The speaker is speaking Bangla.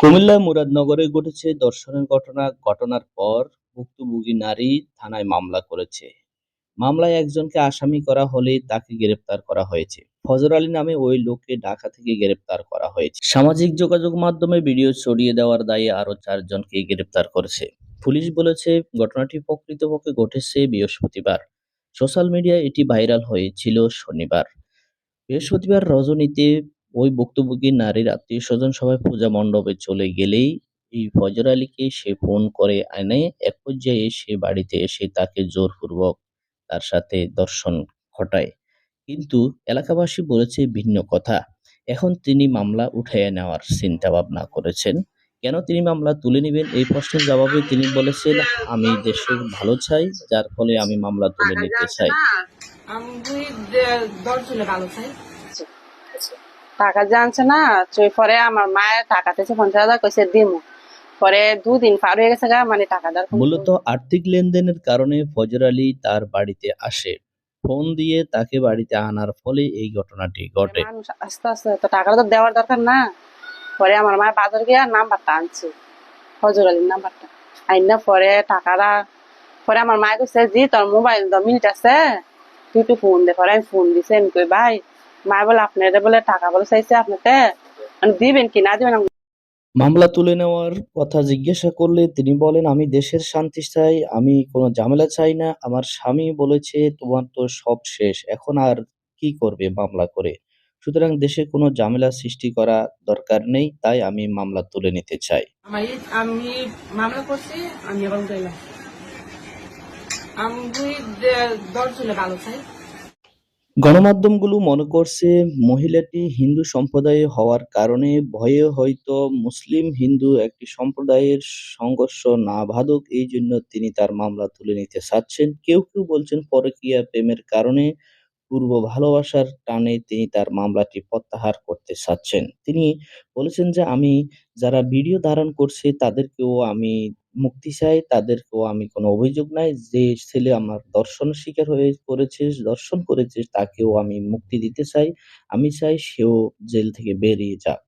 কুমিল্লার মুরাদনগরে ঘটেছে ধর্ষণের ঘটনা। ঘটনার পর ভুক্তভোগী নারী থানায় মামলা করেছে। মামলায় একজনকে আসামি করা হলে তাকে গ্রেপ্তার করা হয়েছে। ফজর আলী নামে ওই লোককে ঢাকা থেকে গ্রেপ্তার করা হয়েছে। সামাজিক যোগাযোগ মাধ্যমে ভিডিও ছড়িয়ে দেওয়ার দায়ে আরও চারজনকে গ্রেপ্তার করেছে। পুলিশ বলেছে, ঘটনাটি প্রকৃতপক্ষে ঘটেছে বৃহস্পতিবার। সোশ্যাল মিডিয়ায় এটি ভাইরাল হয়েছিল শনিবার। বৃহস্পতিবার রজনীতে ওই ভুক্তভোগী নারীর আত্মীয় স্বজন সবাই পূজা মণ্ডপে চলে গেলেই এই ফজর আলীকে সে ফোন করে আনে এক পর্যায়ে সে বাড়িতে এসে তাকে জোরপূর্বক তার সাথে দর্শন ঘটায় কিন্তু এলাকাবাসী বলেছে ভিন্ন কথা এখন তিনি মামলা উঠিয়ে নেওয়ার চিন্তা ভাবনা করেছেন কেন তিনি মামলা তুলে নেবেন এই প্রশ্নের জবাবে তিনি বলেছেন আমি দেশের ভালো চাই যার ফলে আমি মামলা তুলে নিতে চাই আমি দুই দে- ভালো চাই টাকা জানছে না চই পরে আমার মায়ের টাকা দিয়েছে পঞ্চাশ হাজার কইছে দিমু। পরে দুদিন পার হয়ে গেছে গা মানে টাকা দেওয়ার মূলত আর্থিক লেনদেনের কারণে ফজর আলী তার বাড়িতে আসে। ফোন দিয়ে তাকে বাড়িতে আনার ফলে এই ঘটনাটি ঘটে। মানুষ আস্তে আস্তে তো টাকাটা তো দেওয়ার দরকার না। পরে আমার মায়ের বাজার গিয়ে নাম্বারটা আনছে হজর আলীর নাম্বারটা। আইন না পরে টাকাটা পরে আমার মায়ে কইছে জি তোর মোবাইল দ মিনিট আছে তুই একটু ফোন দে। পরে আমি ফোন দিছে আমি কই ভাই মায়ে বলে আপনার বলে টাকা বলে চাইছে আপনাকে। মানে দিবেন কি না দিবেন আমি মামলা তুলে নেওয়ার কথা জিজ্ঞাসা করলে তিনি বলেন আমি দেশের শান্তি চাই আমি কোনো ঝামেলা চাই না। আমার স্বামী বলেছে তোমার তো সব শেষ। এখন আর কি করবে মামলা করে? সুতরাং দেশে কোনো ঝামেলা সৃষ্টি করা দরকার নেই তাই আমি মামলা তুলে নিতে চাই। আমি মামলা করছি আমি এখন আমি দুই দশ জনে ভালো চাই। গণমাধ্যমগুলো মনে করছে মহিলাটি হিন্দু সম্প্রদায়ে হওয়ার কারণে ভয়ে হয়তো মুসলিম হিন্দু একটি সম্প্রদায়ের সংঘর্ষ না বাধক এই জন্য তিনি তার মামলা তুলে নিতে চাচ্ছেন। কেউ কেউ বলছেন পরকীয়া প্রেমের কারণে পূর্ব ভালোবাসার টানে তিনি তার মামলাটি প্রত্যাহার করতে চাচ্ছেন। তিনি বলেছেন যে, আমি যারা ভিডিও ধারণ করছে তাদেরকেও আমি মুক্তি চাই, তাদেরকেও আমি কোনো অভিযোগ নাই। যে ছেলে আমার দর্শন শিকার হয়ে করেছে, দর্শন করেছে, তাকেও আমি মুক্তি দিতে চাই। আমি চাই সেও জেল থেকে বেরিয়ে যাক।